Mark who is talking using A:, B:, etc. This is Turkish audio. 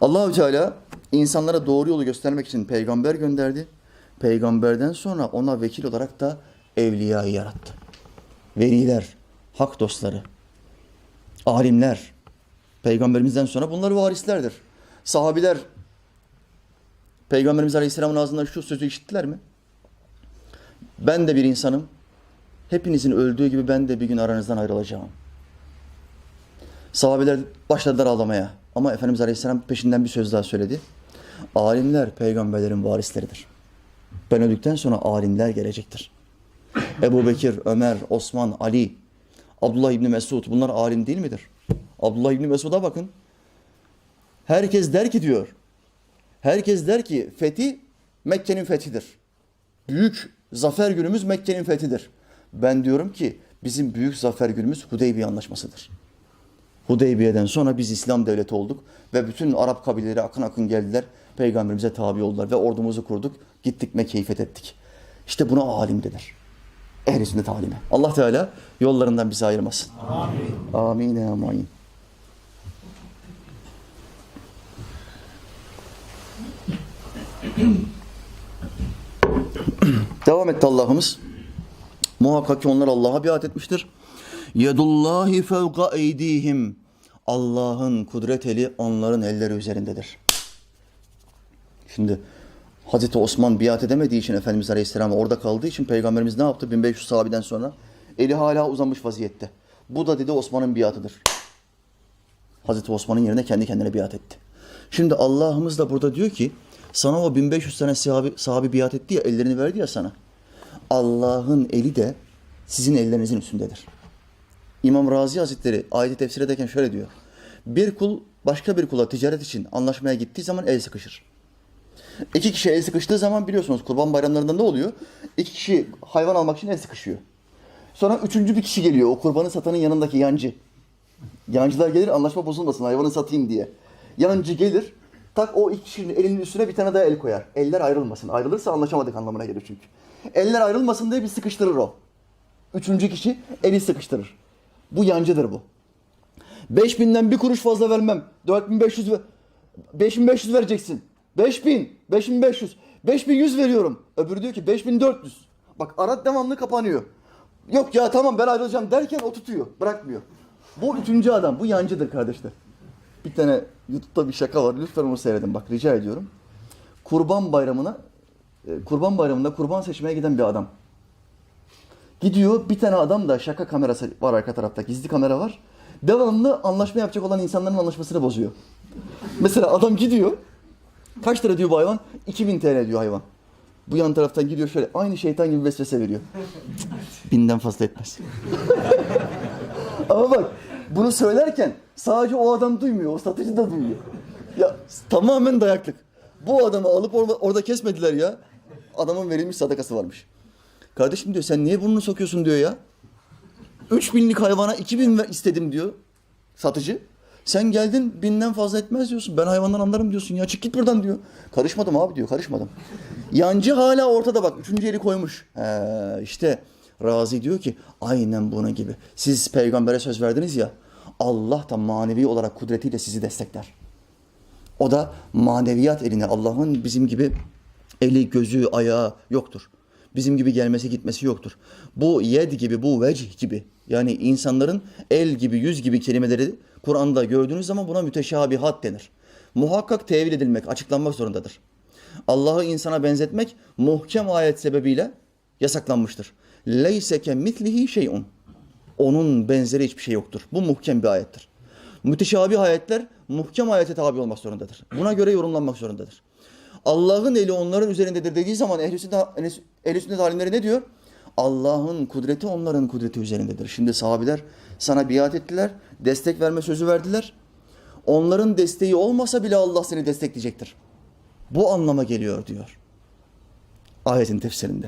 A: Allahü Teala insanlara doğru yolu göstermek için peygamber gönderdi. Peygamberden sonra ona vekil olarak da evliyayı yarattı. Veliler, hak dostları, alimler, peygamberimizden sonra bunlar varislerdir. Sahabiler Peygamberimiz Aleyhisselam'ın ağzından şu sözü işittiler mi? Ben de bir insanım. Hepinizin öldüğü gibi ben de bir gün aranızdan ayrılacağım. Sahabeler başladılar ağlamaya. Ama Efendimiz Aleyhisselam peşinden bir söz daha söyledi. Alimler peygamberlerin varisleridir. Ben öldükten sonra alimler gelecektir. Ebu Bekir, Ömer, Osman, Ali, Abdullah İbni Mesud bunlar alim değil midir? Abdullah İbni Mesud'a bakın. Herkes der ki diyor. Herkes der ki fethi Mekke'nin fethidir. Büyük zafer günümüz Mekke'nin fethidir. Ben diyorum ki bizim büyük zafer günümüz Hudeybiye Anlaşması'dır. Hudeybiye'den sonra biz İslam devleti olduk ve bütün Arap kabileleri akın akın geldiler. Peygamberimize tabi oldular ve ordumuzu kurduk. Gittik Mekke'yi fethettik. İşte buna alim denir. Ehl-i sünnet alimi. Allah Teala yollarından bizi ayırmasın. Amin. Amin. Amin. Devam etti Allah'ımız. Muhakkak ki onlar Allah'a biat etmiştir. Yedullahi fevka eydihim. Allah'ın kudret eli onların elleri üzerindedir. Şimdi Hazreti Osman biat edemediği için Efendimiz Aleyhisselam orada kaldığı için Peygamberimiz ne yaptı 1500 sahabeden sonra? Eli hala uzanmış vaziyette. Bu da dedi Osman'ın biatıdır. Hazreti Osman'ın yerine kendi kendine biat etti. Şimdi Allah'ımız da burada diyor ki sana o 1500 tane sahabi, sahabi biat etti ya ellerini verdi ya sana. Allah'ın eli de sizin ellerinizin üstündedir. İmam Razi Hazretleri ayeti tefsir ederken şöyle diyor. Bir kul başka bir kula ticaret için anlaşmaya gittiği zaman el sıkışır. İki kişi el sıkıştığı zaman biliyorsunuz kurban bayramlarında ne oluyor? İki kişi hayvan almak için el sıkışıyor. Sonra üçüncü bir kişi geliyor o kurbanı satanın yanındaki yancı. Yancılar gelir anlaşma bozulmasın hayvanı satayım diye. Yancı gelir tak o iki kişinin elinin üstüne bir tane daha el koyar. Eller ayrılmasın. Ayrılırsa anlaşamadık anlamına gelir çünkü. Eller ayrılmasın diye bir sıkıştırır o. Üçüncü kişi eli sıkıştırır. Bu yancıdır bu. 5000'den bir kuruş fazla vermem. 4500 ver. 5500 vereceksin. 5000, 5500, 5100 veriyorum. Öbürü diyor ki 5400. Bak arat devamlı kapanıyor. Yok ya tamam ben ayrılacağım derken o tutuyor. Bırakmıyor. Bu üçüncü adam. Bu yancıdır kardeşler. Bir tane YouTube'da bir şaka var. Lütfen onu seyredin. Bak rica ediyorum. Kurban bayramına e, Kurban bayramında kurban seçmeye giden bir adam. Gidiyor bir tane adam da şaka kamerası var arka tarafta. Gizli kamera var. Devamlı anlaşma yapacak olan insanların anlaşmasını bozuyor. Mesela adam gidiyor. Kaç lira diyor bu hayvan? 2000 TL diyor hayvan. Bu yan taraftan gidiyor şöyle aynı şeytan gibi vesvese veriyor. Binden fazla etmez. Ama bak bunu söylerken sadece o adam duymuyor, o satıcı da duyuyor. Ya tamamen dayaklık. Bu adamı alıp orada, orada kesmediler ya. Adamın verilmiş sadakası varmış. Kardeşim diyor sen niye burnunu sokuyorsun diyor ya. 3000'lik hayvana 2000 ver istedim diyor satıcı. Sen geldin binden fazla etmez diyorsun. Ben hayvandan anlarım diyorsun ya çık git buradan diyor. Karışmadım abi diyor karışmadım. Yancı hala ortada bak üçüncü eli koymuş. He, işte Razi diyor ki aynen bunun gibi. Siz peygambere söz verdiniz ya Allah da manevi olarak kudretiyle sizi destekler. O da maneviyat eline Allah'ın bizim gibi eli, gözü, ayağı yoktur. Bizim gibi gelmesi gitmesi yoktur. Bu yed gibi, bu vecih gibi yani insanların el gibi, yüz gibi kelimeleri Kur'an'da gördüğünüz zaman buna müteşabihat denir. Muhakkak tevil edilmek, açıklanmak zorundadır. Allah'ı insana benzetmek muhkem ayet sebebiyle yasaklanmıştır. Leyse ke mitlihi şeyun. Onun benzeri hiçbir şey yoktur. Bu muhkem bir ayettir. Müteşabih ayetler muhkem ayete tabi olmak zorundadır. Buna göre yorumlanmak zorundadır. Allah'ın eli onların üzerindedir dediği zaman ehl-i sünnet, ehl-i sünnet alimleri ne diyor? Allah'ın kudreti onların kudreti üzerindedir. Şimdi sahabiler sana biat ettiler, destek verme sözü verdiler. Onların desteği olmasa bile Allah seni destekleyecektir. Bu anlama geliyor diyor. Ayetin tefsirinde.